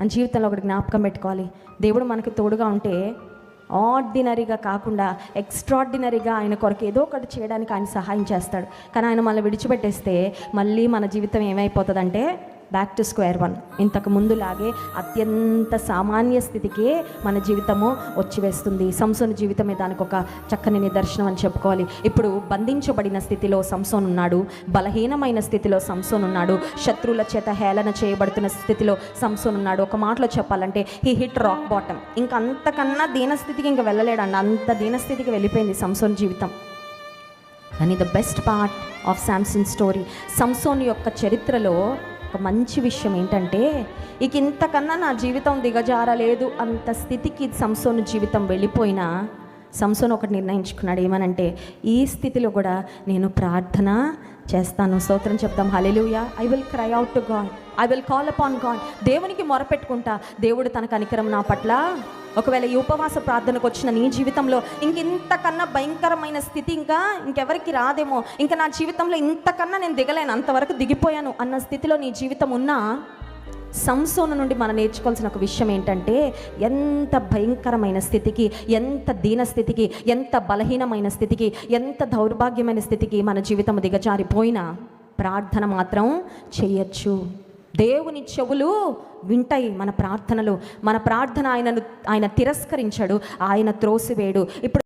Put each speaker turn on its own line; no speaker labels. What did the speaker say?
మన జీవితంలో ఒకటి జ్ఞాపకం పెట్టుకోవాలి. దేవుడు మనకు తోడుగా ఉంటే ఆర్డినరీగా కాకుండా ఎక్స్ట్రాడినరీగా ఆయన కొరకు ఏదో ఒకటి చేయడానికి ఆయన సహాయం చేస్తాడు. కానీ ఆయన మనల్ని విడిచిపెట్టేస్తే మళ్ళీ మన జీవితం ఏమైపోతుందంటే బ్యాక్ టు స్క్వేర్ వన్ ఇంతకు ముందులాగే అత్యంత సామాన్య స్థితికే మన జీవితము వచ్చివేస్తుంది సంసోన్ జీవితమే దానికి ఒక చక్కని నిదర్శనం అని చెప్పుకోవాలి. ఇప్పుడు బంధించబడిన స్థితిలో సంసోన్ ఉన్నాడు. బలహీనమైన స్థితిలో సంసోన్ ఉన్నాడు. శత్రువుల చేత హేళన చేయబడుతున్న స్థితిలో సంసోన్ ఉన్నాడు. ఒక మాటలో చెప్పాలంటే హీ హిట్ రాక్ బాటమ్ ఇంకా అంతకన్నా దీనస్థితికి ఇంకా వెళ్ళలేడండి. అంత దీనస్థితికి వెళ్ళిపోయింది సంసోన్ జీవితం. అని the best part of Samson story Samson యొక్క చరిత్రలో ఒక మంచి విషయం ఏంటంటే ఇక ఇంతకన్నా నా జీవితం దిగజారలేదు అంత స్థితికి సంసోను జీవితం వెళ్ళిపోయినా సంసోన్ ఒకటి నిర్ణయించుకున్నాడు. ఏమనంటే ఈ స్థితిలో కూడా నేను ప్రార్థన చేస్తాను. స్తోత్రం చెప్తాం hallelujah I will cry out to God I will call upon God దేవునికి మొరపెట్టుకుంటా. దేవుడు తన కనికరం నా పట్ల ఒకవేళ ఈ ఉపవాస ప్రార్థనకు వచ్చిన నీ జీవితంలో ఇంక ఇంతకన్నా భయంకరమైన స్థితి ఇంకా ఇంకెవరికి రాదేమో. ఇంకా నా జీవితంలో ఇంతకన్నా నేను దిగలేను అంతవరకు దిగిపోయాను అన్న స్థితిలో నీ జీవితం ఉన్నా సంసోను నుండి మనం నేర్చుకోవాల్సిన ఒక విషయం ఏంటంటే ఎంత భయంకరమైన స్థితికి ఎంత దీన స్థితికి ఎంత బలహీనమైన స్థితికి ఎంత దౌర్భాగ్యమైన స్థితికి మన జీవితం దిగజారిపోయినా ప్రార్థన మాత్రం చేయొచ్చు. దేవుని చెవులు వింటాయి మన ప్రార్థనలు. మన ప్రార్థన ఆయనను ఆయన తిరస్కరించాడు ఆయన త్రోసివేడు. ఇప్పుడు